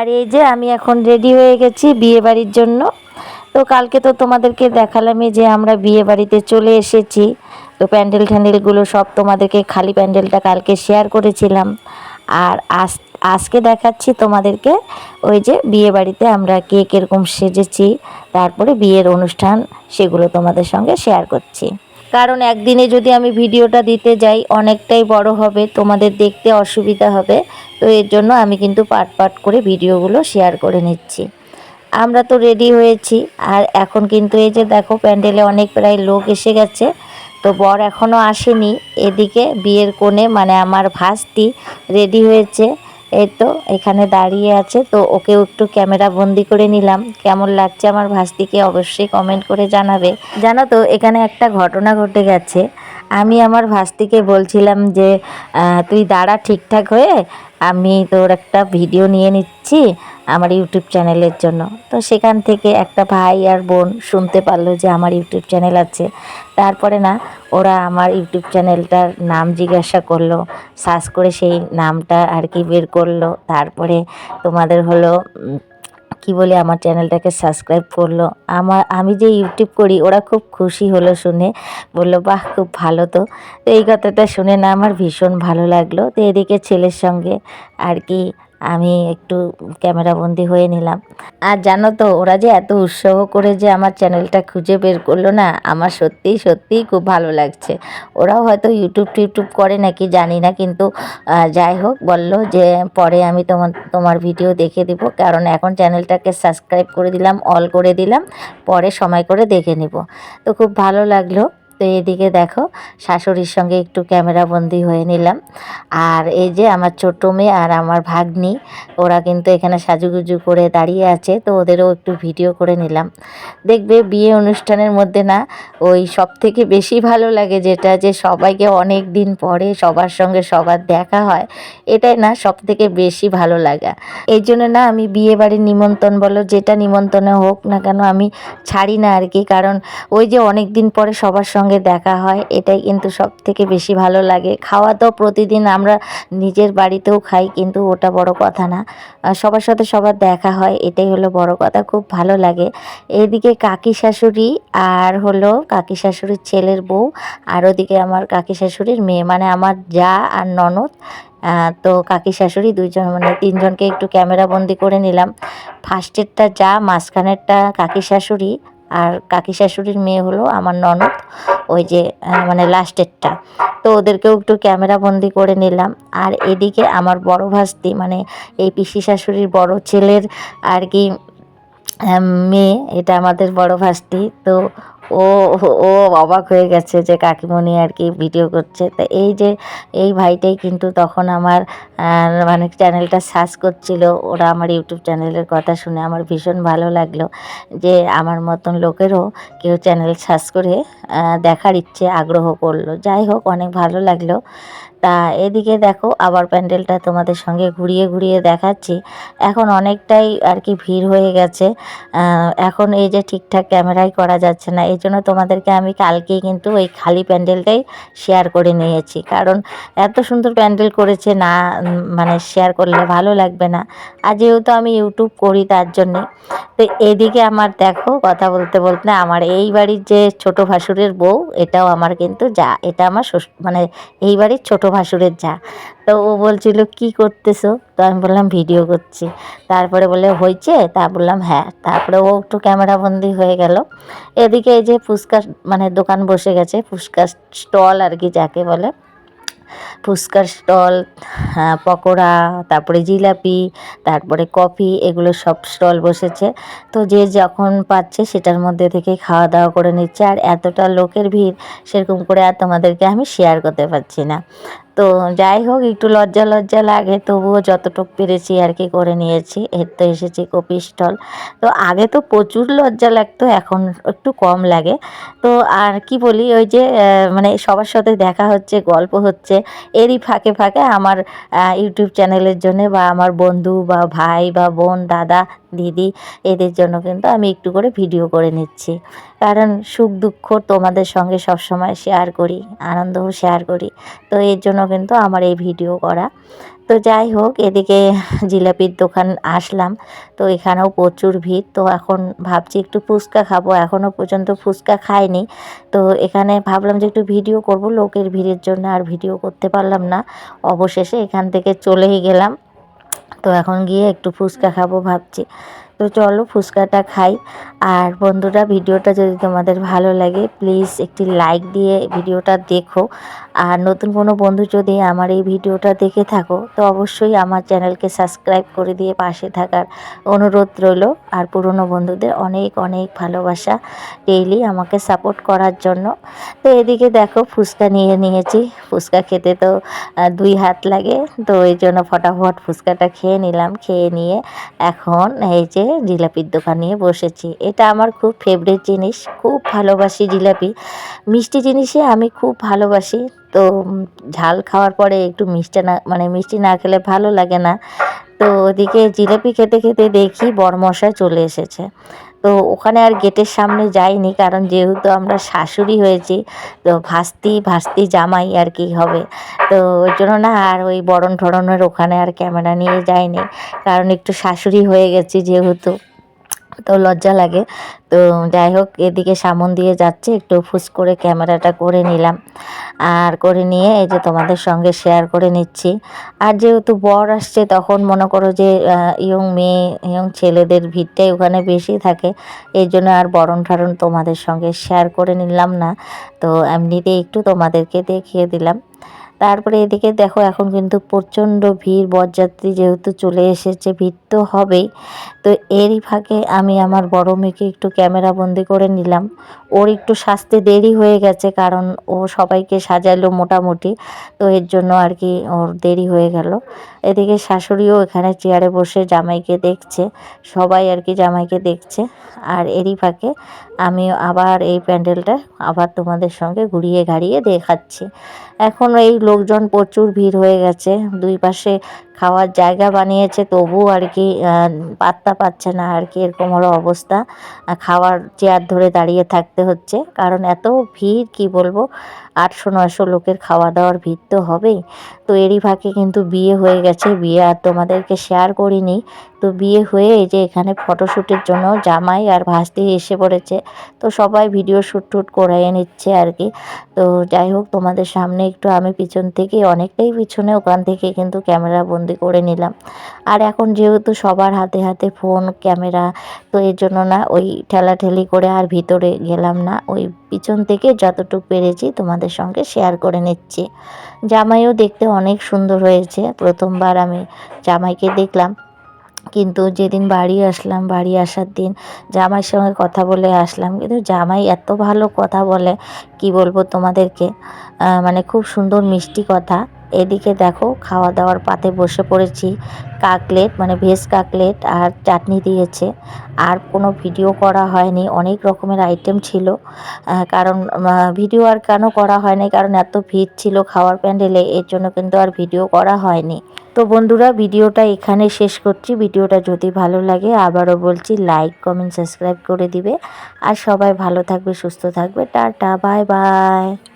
আর এই যে আমি এখন রেডি হয়ে গেছি বিয়ে বাড়ির জন্য। তো কালকে তো তোমাদেরকে দেখালামই যে আমরা বিয়ে বাড়িতে চলে এসেছি। তো প্যান্ডেল ট্যান্ডেলগুলো সব তোমাদেরকে খালি প্যান্ডেলটা কালকে শেয়ার করেছিলাম। আর আজ, আজকে দেখাচ্ছি তোমাদেরকে ওই যে বিয়ে বাড়িতে আমরা কে কীরকম সেজেছি, তারপরে বিয়ের অনুষ্ঠান সেগুলো তোমাদের সঙ্গে শেয়ার করছি। কারণ একদিনে যদি আমি ভিডিওটা দিতে যাই, অনেকটাই বড় হবে, তোমাদের দেখতে অসুবিধা হবে। তো এর জন্য আমি কিন্তু পার্ট পার্ট করে ভিডিওগুলো শেয়ার করে নিচ্ছি। আমরা তো রেডি হয়েছি। আর এখন কিন্তু এই যে দেখো, প্যান্ডেলে অনেক প্রায় লোক এসে গেছে। তো বর এখনও আসেনি। এদিকে বিয়ের কোণে মানে আমার ভাস্তি রেডি হয়েছে। এই তো, এখানে দাঁড়িয়ে আছে। তো ওকেও একটু ক্যামেরা বন্দি করে নিলাম। কেমন লাগছে আমার ভাস্তিকে অবশ্যই কমেন্ট করে জানাবে। জানো তো, এখানে একটা ঘটনা ঘটে গেছে। আমি আমার ভাস্তিকে বলছিলাম যে তুই দাঁড়া ঠিকঠাক হয়ে, আমি তোর একটা ভিডিও নিয়ে নিচ্ছি। আমার ইউটিউব চ্যানেলের জন্য। তো সেখান থেকে একটা ভাই আর বোন শুনতে পারল যে আমার ইউটিউব চ্যানেল আছে। তারপরে না, ওরা আমার ইউটিউব চ্যানেলটার নাম জিজ্ঞাসা করল, সার্চ করে সেই নামটা আর কি বের করল। তারপরে তোমাদের হলো কি বলে আমার চ্যানেলটাকে সাবস্ক্রাইব করল। আমার আমি যে ইউটিউব করি, ওরা খুব খুশি হলো শুনে। বলল, বাহ, খুব ভালো তো। তো এই কথাটা শুনে না আমার ভীষণ ভালো লাগল। তো এদিকে ছেলের সঙ্গে আর কি আমি একটু ক্যামেরাবন্দি হয়ে নিলাম। আর জানো তো, ওরা যে এত উৎসাহ করে যে আমার চ্যানেলটা খুঁজে বের করল না, আমার সত্যিই সত্যিই খুব ভালো লাগছে। ওরাও হয়তো ইউটিউব টিউটিউব করে নাকি, জানি না, কিন্তু যাই হোক, বলল যে পরে আমি তোমার তোমার ভিডিও দেখে দিব। কারণ এখন চ্যানেলটাকে সাবস্ক্রাইব করে দিলাম, অল করে দিলাম, পরে সময় করে দেখে নিব। তো খুব ভালো লাগল। তো এদিকে দেখো, শাশুড়ির সঙ্গে একটু ক্যামেরা বন্দি হয়ে নিলাম। আর এই যে আমার ছোট মেয়ে আর আমার ভাগ্নি, ওরা কিন্তু এখানে সাজুগুজু করে দাঁড়িয়ে আছে, তো ওদেরও একটু ভিডিও করে নিলাম। দেখবে বিয়ে অনুষ্ঠানের মধ্যে না, ওই সব থেকে বেশি ভালো লাগে যেটা যে সবাইকে অনেক দিন পরে সবার সঙ্গে সবার দেখা হয়, এটাই না সব থেকে বেশি ভালো লাগা। এই জন্য না আমি বিয়ে বাড়ির নিমন্ত্রণ বলো, যেটা নিমন্ত্রণে হোক না কেন আমি ছাড়ি না আর কি, কারণ ওই যে অনেক দিন পরে সবার সঙ্গে দেখা হয়, এটাই কিন্তু সব থেকে বেশি ভালো লাগে। খাওয়া তো প্রতিদিন আমরা নিজের বাড়িতেও খাই, কিন্তু ওটা বড় কথা না। সবার সাথে সবার দেখা হয়, এটাই হলো বড় কথা, খুব ভালো লাগে। এদিকে কাকি শাশুড়ি আর হলো কাকি শাশুড়ির ছেলের বউ, আর ওদিকে আমার কাকি শাশুড়ির মেয়ে মানে আমার যা আর ননদ। তো কাকি শাশুড়ি দুইজন মানে তিনজনকে একটু ক্যামেরা বন্দি করে নিলাম। ফার্স্টেরটা যা, মাঝখানেরটা কাকি শাশুড়ি আর কাকি শাশুড়ির মেয়ে হলো আমার ননদ, ওই যে মানে লাস্টেরটা তো ওদেরকেও একটু ক্যামেরা বন্দি করে নিলাম। আর এদিকে আমার বড় ভাস্তি মানে এই পিসি শাশুড়ির বড় ছেলের আর কি মেয়ে, এটা আমাদের বড় ভাস্তি। তো ও ও অবাক হয়ে গেছে যে কাকিমণি আর কি ভিডিও করছে। তো এই যে, এই ভাইটাই কিন্তু তখন আমার মানে চ্যানেলটা সার্চ করছিল। ওরা আমার ইউটিউব চ্যানেলের কথা শুনে আমার ভীষণ ভালো লাগল যে আমার মতন লোকেরও কেউ চ্যানেল সার্চ করে দেখার ইচ্ছে, আগ্রহ করল। যাই হোক, অনেক ভালো লাগল। তা এদিকে দেখো, আবার প্যান্ডেলটা তোমাদের সঙ্গে ঘুরিয়ে ঘুরিয়ে দেখাচ্ছি। এখন অনেকটাই আর কি ভিড় হয়ে গেছে। এখন এই যে ঠিকঠাক ক্যামেরাই করা যাচ্ছে না। এই জন্য তোমাদেরকে আমি কালকেই কিন্তু ওই খালি প্যান্ডেলটাই শেয়ার করে নিয়েছি। কারণ এত সুন্দর প্যান্ডেল করেছে না মানে শেয়ার করলে ভালো লাগবে না। আর যেহেতু আমি ইউটিউব করি তার জন্যে, তো এদিকে আমার দেখো কথা বলতে বলতে আমার এই বাড়ির যে ছোট ভাসুরের বউ, এটাও আমার কিন্তু যা, এটা আমার মানে এই বাড়ির ছোট ভাসুরের যা। তো ও বলছিল কি করতেছো? তো আমি বললাম ভিডিও করছি। তারপরে বলে হয়েছে? তা বললাম হ্যাঁ। তারপরে ও একটু ক্যামেরা বন্দি হয়ে গেল। এদিকে এই যে ফুচকার মানে দোকান বসে গেছে ফুচকার স্টল আর কি যাকে বলে। ফুচকার স্টল হ্যাঁ, পকোড়া তারপরে জিলাপি তারপরে কফি এগুলো সব স্টল বসেছে। তো যে যখন পাচ্ছে সেটার মধ্যে থেকে খাওয়া দাওয়া করে নিচ্ছে। আর এতটা লোকের ভিড় সেরকম করে আর তোমাদেরকে আমি শেয়ার করতে পারছি না। তো যাই হোক, একটু লজ্জা লজ্জা লাগে, তবুও যতটুকু পেরেছি আর কি করে নিয়েছি, এর তো এসেছি কপি স্টল তো আগে তো প্রচুর লজ্জা লাগতো, এখন একটু কম লাগে। তো আর কি বলি, ওই যে মানে সবার সাথে দেখা হচ্ছে, গল্প হচ্ছে, এরই ফাঁকে ফাঁকে আমার ইউটিউব চ্যানেলের জন্য বা আমার বন্ধু বা ভাই বা বোন, দাদা দিদি, এদের জন্য কিন্তু আমি একটু করে ভিডিও করে নিচ্ছি। কারণ সুখ দুঃখ তোমাদের সঙ্গে সবসময় শেয়ার করি, আনন্দও শেয়ার করি। তো এর জন্য কিন্তু আমার এই ভিডিও করা। তো যাই হোক, এদিকে জিলাপির দোকান আসলাম। তো এখানেও প্রচুর ভিড়। তো এখন ভাবছি একটু ফুচকা খাব। এখনও পর্যন্ত ফুচকা খাইনি। তো এখানে ভাবলাম যে একটু ভিডিও করব। লোকের ভিড়ের জন্য আর ভিডিও করতে পারলাম না। অবশেষে এখান থেকে চলেই গেলাম। তো এখন গিয়ে একটু ফুচকা খাব ভাবছি। তো চলো ফুচকাটা খাই। আর বন্ধুরা, ভিডিওটা যদি তোমাদের ভালো লাগে প্লিজ একটি লাইক দিয়ে ভিডিওটা দেখো। আর নতুন কোনো বন্ধু যদি আমার এই ভিডিওটা দেখে থাকো, তো অবশ্যই আমার চ্যানেলকে সাবস্ক্রাইব করে দিয়ে পাশে থাকার অনুরোধ রইল। আর পুরনো বন্ধুদের অনেক অনেক ভালোবাসা ডেইলি আমাকে সাপোর্ট করার জন্য। তো এদিকে দেখো, ফুচকা নিয়ে নিয়েছি। ফুচকা খেতে তো দুই হাত লাগে। তো এই জন্য ফটাফট ফুচকাটা খেয়ে নিলাম। খেয়ে নিয়ে এখন এই যে জিলাপির দোকান নিয়ে বসেছি। এটা আমার খুব ফেভারিট জিনিস। খুব ভালোবাসি জিলাপি। মিষ্টি জিনিসে আমি খুব ভালোবাসি। তো ঝাল খাওয়ার পরে একটু মিষ্টি না মানে মিষ্টি না খেলে ভালো লাগে না। তো ওদিকে জিলাপি খেতে খেতে দেখি বরমশাই চলে এসেছে। তো ওখানে আর গেটের সামনে যাইনি, কারণ যেহেতু আমরা শাশুড়ি হয়েছি, তো ভাস্তি ভাস্তি জামাই আর কি হবে। তো ওই জন্য না আর ওই বরণ ঠরণের ওখানে আর ক্যামেরা নিয়ে যাইনি, কারণ একটু শাশুড়ি হয়ে গেছি যেহেতু। তো লজ্জা লাগে। তো যাই হোক, এদিকে সামন দিয়ে যাচ্ছে, একটু ফুস করে ক্যামেরাটা করে নিলাম। আর করে নিয়ে এই যে তোমাদের সঙ্গে শেয়ার করে নিচ্ছি। আর যেহেতু বর আসছে, তখন মনে করো যে ইয়ং মেয়ে, ইয়ং ছেলেদের ভিড়টাই ওখানে বেশি থাকে। এই জন্য আর বরণ ঠারণ তোমাদের সঙ্গে শেয়ার করে নিলাম না। তো এমনিতেই একটু তোমাদেরকে দেখিয়ে দিলাম। তারপরে এদিকে দেখো, এখন কিন্তু প্রচণ্ড ভিড়, বরযাত্রী যেহেতু চলে এসেছে, ভিড় তো হবেই। তো এরই ফাঁকে আমি আমার বড় মেয়েকে একটু ক্যামেরা বন্দি করে নিলাম। ওর একটু সাজতে দেরি হয়ে গেছে, কারণ ও সবাইকে সাজালো মোটামুটি, তো এর জন্য আর কি ওর দেরি হয়ে গেল। এদিকে শাশুড়িও এখানে চেয়ারে বসে জামাইকে দেখছে, সবাই আর কি জামাইকে দেখছে। আর এরই ফাঁকে আমি আবার এই প্যান্ডেলটা আবার তোমাদের সঙ্গে ঘুরিয়ে ঘাড়িয়ে দেখাচ্ছি। এখন এই লোকজন প্রচুর ভিড় হয়ে গেছে। দুই পাশে খাওয়ার জায়গা বানিয়েছে, তবুও আর কি পাত্তা পাচ্ছে না আর কি, এরকম হলো অবস্থা। খাওয়ার চেয়ার ধরে দাঁড়িয়ে থাকতে হচ্ছে, কারণ এত ভিড়, কি বলব, আটশো, নয়শো লোকের খাওয়া দাওয়ার ভিড় তো হবেই। তো এরই ফাঁকে কিন্তু বিয়ে হয়ে গেছে, বিয়ে আর তোমাদেরকে শেয়ার করিনি। তো বিয়ে হয়ে এই যে এখানে ফটোশ্যুটের জন্য জামাই আর ভাস্তি এসে পড়েছে, তো সবাই ভিডিও শ্যুট টুট করাইয়ে নিচ্ছে আর কি। তো যাই হোক, তোমাদের সামনে একটু আমি পিছন থেকে, অনেকটাই পিছনে, ওখান থেকে কিন্তু ক্যামেরা বন্দি করে নিলাম। আর এখন যেহেতু সবার হাতে হাতে ফোন, ক্যামেরা, তো এর জন্য না ওই ঠেলাঠেলি করে আর ভিতরে গেলাম না। ওই পিছন থেকে যতটুকু পেরেছি তোমাদের সঙ্গে শেয়ার করে নিচ্ছি। জামাইও দেখতে অনেক সুন্দর হয়েছে। প্রথমবার আমি জামাইকে দেখলাম। কিন্তু যেদিন বাড়ি আসলাম, বাড়ি আসার দিন জামাইয়ের সঙ্গে কথা বলে আসলাম। কিন্তু জামাই এত ভালো কথা বলে, কি বলব তোমাদেরকে? মানে খুব সুন্দর মিষ্টি কথা। এদিকে দেখো খাওয়া দাওয়ার পাতে বসে পড়েছি। কাকলেট মানে ভেজ কাকলেট আর চাটনি দিয়েছে। আর কোনো ভিডিও করা হয়নি, অনেক রকমের আইটেম ছিল। কারণ ভিডিও আর কেন করা হয়নি? কারণ এত ভিড় ছিল খাওয়ার প্যান্ডেলে, এর জন্য কিন্তু আর ভিডিও করা হয়নি। তো বন্ধুরা, ভিডিওটা এখানে শেষ করছি। ভিডিওটা যদি ভালো লাগে, আবারও বলছি, লাইক, কমেন্ট, সাবস্ক্রাইব করে দিবে। আর সবাই ভালো থাকবে, সুস্থ থাকবে। Tata, bye bye.